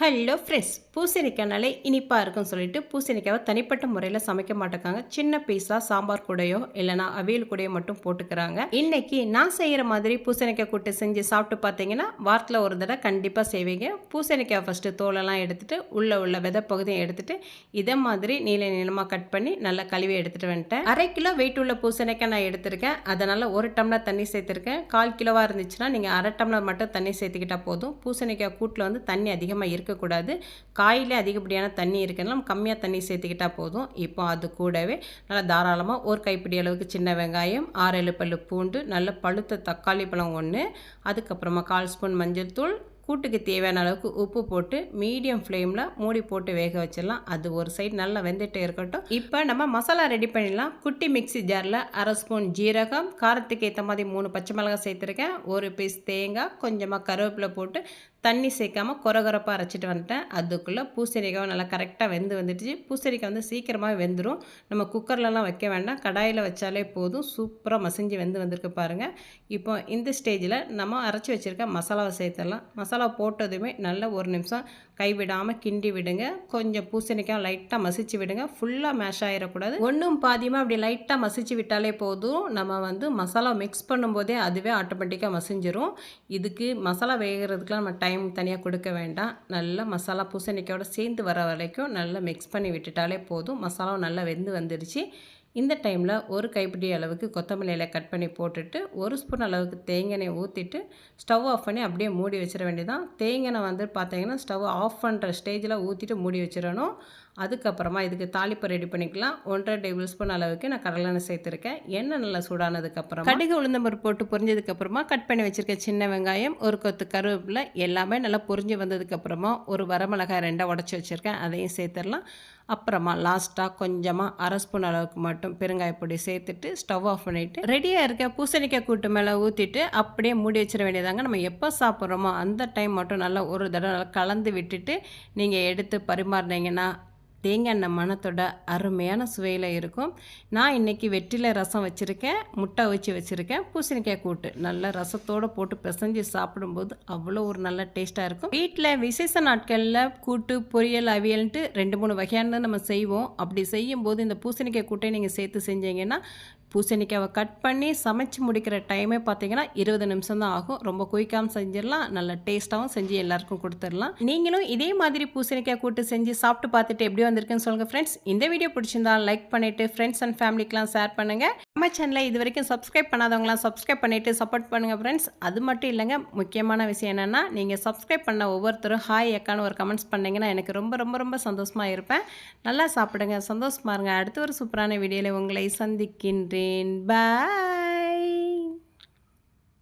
Hello friends பூசணிக்காய்னாலே இனிப்பாக இருக்கும்னு சொல்லிட்டு பூசணிக்காவை தனிப்பட்ட முறையில் சமைக்க மாட்டேக்காங்க. சின்ன பீஸாக சாம்பார் கூடையோ இல்லைனா அவியல் கூடையோ மட்டும் போட்டுக்கிறாங்க. இன்னைக்கு நான் செய்கிற மாதிரி பூசணிக்காய் கூட்டு செஞ்சு சாப்பிட்டு பார்த்தீங்கன்னா வாரத்தில் ஒரு தடவை கண்டிப்பாக செய்வீங்க. பூசணிக்காய் ஃபஸ்ட்டு தோலெல்லாம் எடுத்துகிட்டு உள்ளே உள்ள விதை பகுதியும் எடுத்துகிட்டு இதை மாதிரி நீல நீளமாக கட் பண்ணி நல்லா கழுவி எடுத்துகிட்டு வந்துட்டேன். அரை கிலோ வெயிட் உள்ள பூசணிக்காய் நான் எடுத்திருக்கேன். அதனால் ஒரு டம்ளர் தண்ணி சேர்த்துருக்கேன். கால் கிலோவாக இருந்துச்சுன்னா நீங்கள் அரை டம்ளர் மட்டும் தண்ணி சேர்த்துக்கிட்டால் போதும். பூசணிக்காய் கூட்டில் வந்து தண்ணி அதிகமாக இருக்கக்கூடாது காயில் அதிகப்படியான தண்ணி இருக்கிறதுனால நம்ம கம்மியாக தண்ணி சேர்த்துக்கிட்டால் போதும். இப்போ அது கூடவே நல்லா தாராளமாக ஒரு கைப்பிடி அளவுக்கு சின்ன வெங்காயம் ஆறு ஏழு பல்லு பூண்டு நல்ல பழுத்த தக்காளி பழம் ஒன்று அதுக்கப்புறமா கால் ஸ்பூன் மஞ்சள் தூள் கூட்டுக்கு தேவையான அளவுக்கு உப்பு போட்டு மீடியம் ஃப்ளேமில் மூடி போட்டு வேக வச்சிடலாம். அது ஒரு சைடு நல்லா வெந்துட்டே இருக்கட்டும். இப்போ நம்ம மசாலா ரெடி பண்ணிடலாம். குட்டி மிக்சி ஜாரில் அரை ஸ்பூன் ஜீரகம் காரத்துக்கு ஏற்ற மாதிரி மூணு பச்சை மிளகாய் சேர்த்துருக்கேன். ஒரு பீஸ் தேங்காய் கொஞ்சமாக கருவேப்பிலை போட்டு தண்ணி சேர்க்காமல் குறகுறப்பாக அரைச்சிட்டு வந்துட்டேன். அதுக்குள்ளே பூசணிக்காய் நல்லா கரெக்டாக வெந்து வந்துடுச்சு. பூசணிக்காய் வந்து சீக்கிரமாக வெந்துடும் நம்ம குக்கர்லலாம் வைக்க வேண்டாம். கடாயில் வச்சாலே போதும். சூப்பராக மசிஞ்சு வெந்து வந்திருக்கு பாருங்கள் இப்போ இந்த ஸ்டேஜில் நம்ம அரைச்சி வச்சுருக்க மசாலாவை சேர்த்துடலாம். மசாலா போட்டதுமே நல்ல ஒரு நிமிஷம் கைவிடாமல் கிண்டி விடுங்க. கொஞ்சம் பூசணிக்காய் லைட்டாக மசிச்சு விடுங்க. ஃபுல்லாக மேஷ் ஆகிடக்கூடாது ஒன்றும் பாதியமாக அப்படி லைட்டாக மசிச்சு விட்டாலே போதும். நம்ம வந்து மசாலா மிக்ஸ் பண்ணும்போதே அதுவே ஆட்டோமேட்டிக்காக மசிஞ்சிரும். இதுக்கு மசாலா வேகிறதுக்குலாம் நம்ம டைம் தனியாக கொடுக்க வேண்டாம். நல்லா மசாலா பூசணிக்காயோட சேர்ந்து வர வரைக்கும் நல்லா மிக்ஸ் பண்ணி விட்டுட்டாலே போதும். மசாலாவும் நல்லா வெந்து வந்துடுச்சு இந்த டைமில் ஒரு கைப்பிடி அளவுக்கு கொத்தமல்லி இலை கட் பண்ணி போட்டுட்டு ஒரு ஸ்பூன் அளவுக்கு தேங்காய் ஊற்றிட்டு ஸ்டவ் ஆஃப் பண்ணி அப்படியே மூடி வச்சிட வேண்டியதான் தேங்காய் வந்து பார்த்தீங்கன்னா ஸ்டவ் ஆஃப் பண்ணுற ஸ்டேஜில் ஊற்றிட்டு மூடி வச்சிடணும். அதுக்கப்புறமா இதுக்கு தாளிப்பு ரெடி பண்ணிக்கலாம். ஒன்றரை டேபிள் ஸ்பூன் அளவுக்கு நான் கடலெண்ணெய் சேர்த்துருக்கேன். எண்ணெய் நல்லா சூடானதுக்கப்புறம் கடுகு உளுந்தம்பருப்பு போட்டு பொரிஞ்சதுக்கப்புறமா கட் பண்ணி வச்சுருக்க சின்ன வெங்காயம் ஒரு கொத்து கருவேப்பிலை எல்லாமே நல்லா பொரிஞ்சு வந்ததுக்கப்புறமா ஒரு வரமிளகாய் ரெண்டாக உடச்சி வச்சுருக்கேன். அதையும் சேர்த்துடலாம். அப்புறமா லாஸ்ட்டாக கொஞ்சமாக அரை ஸ்பூன் அளவுக்கு மட்டும் பெருங்காயப்பொடி சேர்த்துட்டு ஸ்டவ் ஆஃப் பண்ணிவிட்டு ரெடியாக இருக்க பூசணிக்காய் கூட்டு மேலே ஊற்றிட்டு அப்படியே மூடி வச்சிட வேண்டியதாங்க. நம்ம எப்போ சாப்பிட்றோமோ அந்த டைம் மட்டும் நல்லா ஒரு தடவை நல்லா கலந்து விட்டுட்டு நீங்கள் எடுத்து பரிமாறினீங்கன்னா தேங்காய் எண்ணெய் மணத்தோட அருமையான சுவையில் இருக்கும். நான் இன்றைக்கி வெற்றில ரசம் வச்சுருக்கேன். முட்டை வச்சு வச்சுருக்கேன். பூசணிக்காய் கூட்டு நல்ல ரசத்தோடு போட்டு பிசைஞ்சு சாப்பிடும்போது அவ்வளோ ஒரு நல்ல டேஸ்ட்டாக இருக்கும். வீட்டில் விசேஷ நாட்களில் கூட்டு பொரியல் அவியல்ன்ட்டு ரெண்டு மூணு வகையான நம்ம செய்வோம். அப்படி செய்யும்போது இந்த பூசணிக்காய் கூட்டை நீங்கள் சேர்த்து செஞ்சீங்கன்னா பூசணிக்காவை கட் பண்ணி சமைச்சு முடிக்கிற டைமே பார்த்தீங்கன்னா இருபது நிமிஷம் தான் ஆகும். ரொம்ப குயிக்காமல் செஞ்சிடலாம். நல்ல டேஸ்ட்டாகவும் செஞ்சு எல்லாருக்கும் கொடுத்துடலாம். நீங்களும் இதே மாதிரி பூசணிக்காய் கூட்டு செஞ்சு சாப்பிட்டு பார்த்துட்டு வீடியோ வந்திருக்குன்னு சொல்லுங்கள் ஃப்ரெண்ட்ஸ் இந்த வீடியோ பிடிச்சிருந்தா லைக் பண்ணிவிட்டு ஃப்ரெண்ட்ஸ் அண்ட் ஃபேமிலிக்கெலாம் ஷேர் பண்ணுங்கள் நம்ம சேனலை இது வரைக்கும் சப்ஸ்கிரைப் பண்ணாதவங்களாம் சப்ஸ்கிரைப் பண்ணிவிட்டு சப்போர்ட் பண்ணுங்கள் ஃப்ரெண்ட்ஸ் அது மட்டும் இல்லைங்க முக்கியமான விஷயம் என்னென்னா நீங்கள் சப்ஸ்கிரைப் பண்ண ஒவ்வொருத்தரும் ஹாய் அக்கான்னு ஒரு கமெண்ட்ஸ் பண்ணிங்கன்னா எனக்கு ரொம்ப ரொம்ப ரொம்ப சந்தோஷமாக இருப்பேன். நல்லா சாப்பிடுங்க சந்தோஷமாக இருங்க. அடுத்த ஒரு சூப்பரான வீடியோவில் உங்களை சந்திக்கின்றேன். பாய்